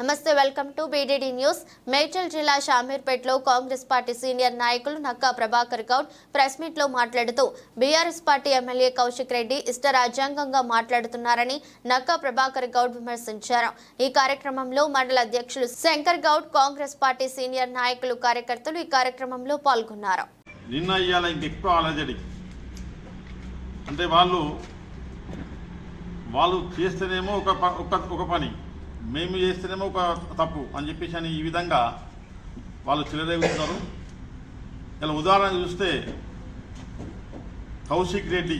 నమస్తే welcome to BDD news Medchal జిల్లా షామీర్పేటలో కాంగ్రెస్ పార్టీ సీనియర్ నాయకులు నక్కా ప్రభాకర్ గౌడ్ ప్రెస్ మీట్లో మాట్లాడుతూ BRS party MLA Kaushik Reddy ఇష్ట రాజ్యాంగంగా మాట్లాడుతున్నారని నక్కా ప్రభాకర్ గౌడ్ విమర్శించారు. ఈ కార్యక్రమంలో మండల అధ్యక్షులు Shankar Goud Congress party senior నాయకులు కార్యకర్తలు ఈ కార్యక్రమంలో పాల్గొన్నారు. నిన్న ఇవాళ ఇంకెక్కువ అలజడి అంటే వాళ్ళు వాళ్ళు చేస్తేనేమో ఒక ఒక పని. మేము చేస్తేనేమో ఒక తప్పు అని చెప్పేసి అని ఈ విధంగా వాళ్ళు చెలరేగుతున్నారు. ఇలా ఉదాహరణ చూస్తే కౌశిక్ రెడ్డి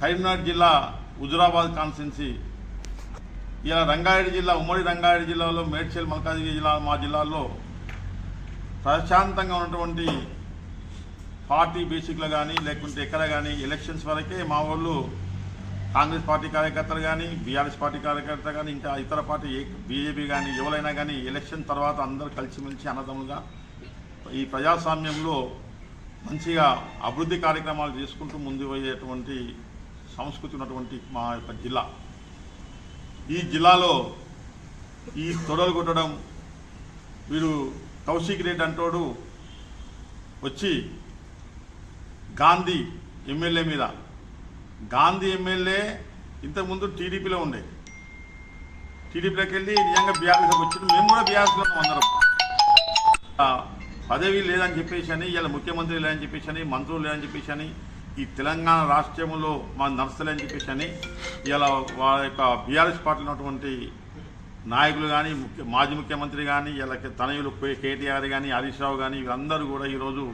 కరీంనగర్ జిల్లా హుజురాబాద్ కాన్స్టిట్యున్సీ ఇలా రంగారెడ్డి జిల్లా ఉమ్మడి రంగారెడ్డి జిల్లాలో మేడ్చల్ మల్కాజిగిరి జిల్లా మా జిల్లాల్లో ప్రశాంతంగా ఉన్నటువంటి పార్టీ బేసిక్లో కానీ లేకుంటే ఎక్కడ కానీ ఎలక్షన్స్ వరకే మా వాళ్ళు కాంగ్రెస్ పార్టీ కార్యకర్తలు కానీ బీఆర్ఎస్ పార్టీ కార్యకర్త కానీ ఇంకా ఇతర పార్టీ బీజేపీ కానీ ఎవరైనా కానీ ఎలక్షన్ తర్వాత అందరూ కలిసిమెలిసి అన్నదమ్ములుగా ఈ ప్రజాస్వామ్యంలో మంచిగా అభివృద్ధి కార్యక్రమాలు చేసుకుంటూ ముందు పోయేటువంటి సంస్కృతి ఉన్నటువంటి మా యొక్క జిల్లా. ఈ జిల్లాలో ఈ తొడలు కొట్టడం వీడు కౌశిక్ రెడ్డి అంటోడు వచ్చి గాంధీ ఎమ్మెల్యే మీద గాంధీ ఎమ్మెల్యే ఇంతకుముందు టీడీపీలో ఉండే. టీడీపీలోకి వెళ్ళి నిజంగా బీఆర్ఎస్కి వచ్చింది మేము కూడా బీఆర్ఎస్లో ఉన్నాం అందరం. పదవి లేదని చెప్పేసి అని ఇలా ముఖ్యమంత్రి లేదని చెప్పేసి అని మంత్రులు లేదని చెప్పేసి అని ఈ తెలంగాణ రాష్ట్రంలో మా నడుస్తలేని చెప్పేసి అని ఇలా వాళ్ళ యొక్క బీఆర్ఎస్ పార్టీలో ఉన్నటువంటి నాయకులు కానీ ముఖ్య మాజీ ముఖ్యమంత్రి కానీ ఇలా తనయులు కేటీఆర్ కానీ హరీష్ రావు కానీ వీళ్ళందరూ కూడా ఈరోజు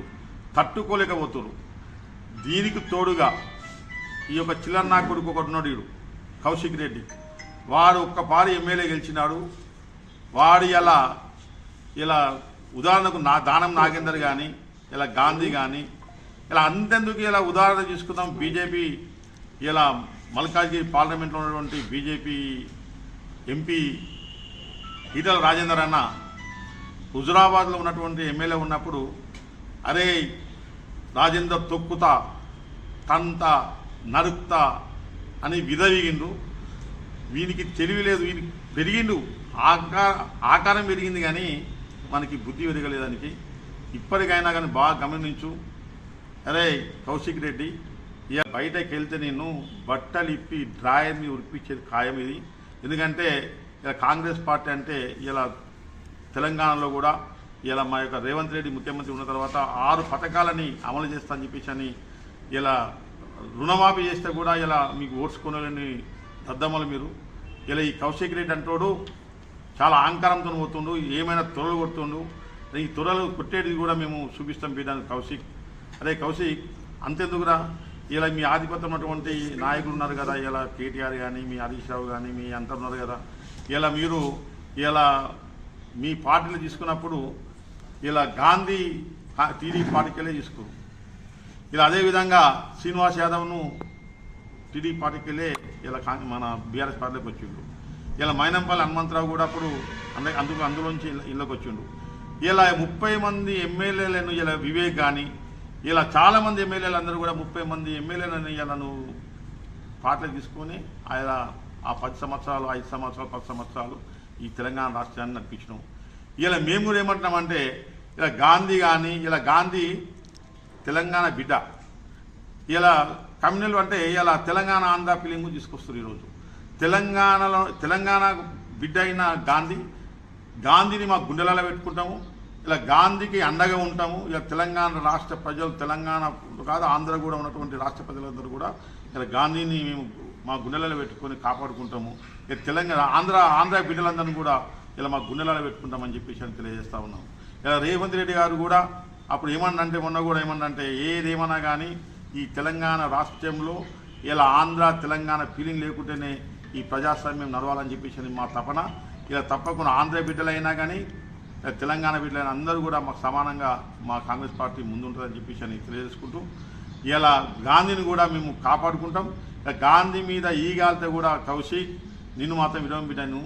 తట్టుకోలేకపోతున్నారు దీనికి తోడుగా ఈ యొక్క చిల్లన్నా కొడుకు ఒకటి ఉన్నాడు వీడు కౌశిక్ రెడ్డి. వాడు ఒక్కపారి ఎమ్మెల్యే గెలిచినాడు. వాడు ఇలా ఇలా ఉదాహరణకు నా దానం నాగేందర్ కానీ ఇలా గాంధీ కానీ ఇలా అంతెందుకు ఇలా ఉదాహరణ తీసుకుందాం. బీజేపీ ఇలా మల్కాజ్గిరి పార్లమెంట్లో ఉన్నటువంటి బీజేపీ ఎంపీ ఈటల రాజేందర్ అన్న హుజురాబాద్లో ఉన్నటువంటి ఎమ్మెల్యే ఉన్నప్పుడు అరే రాజేందర్ తొక్కుతా తంత నరుక్తా అని విధవిగిండు. వీనికి తెలివి లేదు వీనికి పెరిగిండు. ఆకార ఆకారం పెరిగింది కానీ మనకి బుద్ధి పెరగలేదానికి ఇప్పటికైనా కానీ బాగా గమనించు. అరే కౌశిక్ రెడ్డి ఇక బయటకు వెళ్తే నేను బట్టలు ఇప్పి డ్రాయర్ మీద ఉరిపించేది ఖాయం ఇది. ఎందుకంటే ఇలా కాంగ్రెస్ పార్టీ అంటే ఇలా తెలంగాణలో కూడా ఇలా మా యొక్క రేవంత్ రెడ్డి ముఖ్యమంత్రి ఉన్న తర్వాత ఆరు పథకాలని అమలు చేస్తా అని చెప్పేసి అని ఇలా రుణమాఫీ చేస్తే కూడా ఇలా మీకు ఓడ్చుకోలేని దద్దమ్మలు మీరు. ఇలా ఈ కౌశిక్ రెడ్డి అంటోడు చాలా అహంకారంతో పోతుండు ఏమైనా త్వరలు కొడుతుండు. ఈ త్వరలు కొట్టేది కూడా మేము చూపిస్తాం పీడానికి కౌశిక్. అదే కౌశిక్ అంతెందుకురా? ఇలా మీ ఆధిపత్యం ఉన్నటువంటి నాయకులు ఉన్నారు కదా ఇలా కేటీఆర్ కానీ మీ హరీష్ రావు కానీ మీ అంతా ఉన్నారు కదా. ఇలా మీరు ఇలా మీ పార్టీలు తీసుకున్నప్పుడు ఇలా గాంధీ టీడీపీ పార్టీకెళ్ళే తీసుకోరు. ఇలా అదేవిధంగా శ్రీనివాస్ యాదవ్ను టీడీపీ పార్టీకి వెళ్ళే ఇలా మన బీఆర్ఎస్ పార్టీలోకి వచ్చిండు. ఇలా మైనంపల్లి హనుమంతరావు కూడా అప్పుడు అంద అందుకు అందులోంచి ఇళ్ళకి వచ్చిండు. ఇలా ముప్పై మంది ఎమ్మెల్యేలను ఇలా వివేక్ కానీ ఇలా చాలా మంది ఎమ్మెల్యేలు అందరూ కూడా ముప్పై మంది ఎమ్మెల్యేలను ఇలా నువ్వు తీసుకొని ఆయన ఆ పది సంవత్సరాలు ఐదు సంవత్సరాలు పది సంవత్సరాలు ఈ తెలంగాణ రాష్ట్రాన్ని నడిపించినాం. ఇలా మేము కూడా ఏమంటున్నామంటే ఇలా గాంధీ కానీ ఇలా గాంధీ తెలంగాణ బిడ్డ. ఇలా కమ్యూనల్ అంటే ఇలా తెలంగాణ ఆంధ్ర ఫిలింగ్ తీసుకొస్తారు ఈరోజు. తెలంగాణలో తెలంగాణ బిడ్డ అయిన గాంధీ గాంధీని మా గుండెలలో పెట్టుకుంటాము. ఇలా గాంధీకి అండగా ఉంటాము. ఇలా తెలంగాణ రాష్ట్ర ప్రజలు తెలంగాణ కాదు ఆంధ్ర కూడా ఉన్నటువంటి రాష్ట్ర ప్రజలందరూ కూడా ఇలా గాంధీని మేము మా గుండెలలో పెట్టుకొని కాపాడుకుంటాము. ఇక తెలంగాణ ఆంధ్ర ఆంధ్ర బిడ్డలందరినీ కూడా ఇలా మా గుండెలలో పెట్టుకుంటామని చెప్పేసి అని తెలియజేస్తా ఉన్నాం ఇలా రేవంత్ రెడ్డి గారు కూడా అప్పుడు ఏమన్నంటే మొన్న కూడా ఏమన్నంటే ఏదేమన్నా కానీ ఈ తెలంగాణ రాష్ట్రంలో ఇలా ఆంధ్ర తెలంగాణ ఫీలింగ్ లేకుంటేనే ఈ ప్రజాస్వామ్యం నడవాలని చెప్పేసి అని మా తపన. ఇలా తప్పకుండా ఆంధ్ర బిడ్డలైనా కానీ తెలంగాణ బిడ్డలైన అందరూ కూడా మాకు సమానంగా మా కాంగ్రెస్ పార్టీ ముందుంటుందని చెప్పేసి అని తెలియజేసుకుంటూ ఇలా గాంధీని కూడా మేము కాపాడుకుంటాం. గాంధీ మీద ఈగాలితే కూడా కౌశిక్ నిన్ను మాత్రం విడవం బిడ్డను